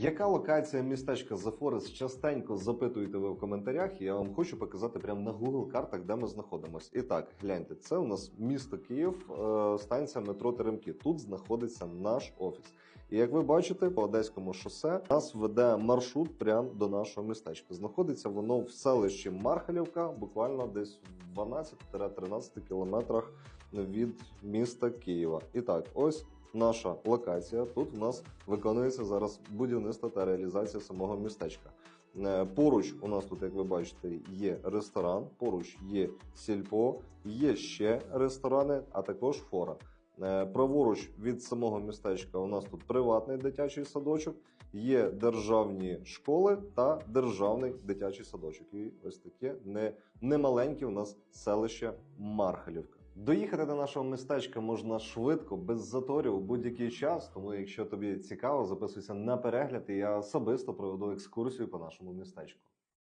Яка локація містечка Forest частенько запитуєте ви в коментарях, я вам хочу показати прямо на Google картах, де ми знаходимося. І так, гляньте, це у нас місто Київ, е, станція метро Теремки. Тут знаходиться наш офіс. І як ви бачите, по Одеському шосе нас веде маршрут прямо до нашого містечка. Знаходиться воно в селищі Мархалівка, буквально десь в 12-13 кілометрах від міста Києва. І так, ось наша локація. Тут у нас виконується зараз будівництво та реалізація самого містечка. Е, Поруч у нас тут, як ви бачите, є ресторан, поруч є сільпо, є ще ресторани, а також фора. Е, Праворуч від самого містечка у нас тут приватний дитячий садочок, є державні школи та державний дитячий садочок. І ось таке не, немаленьке у нас селище Мархалівка. Доїхати до нашого містечка можна швидко, без заторів у будь-який час. Тому, якщо тобі цікаво, записуйся на перегляд, і я особисто проведу екскурсію по нашому містечку.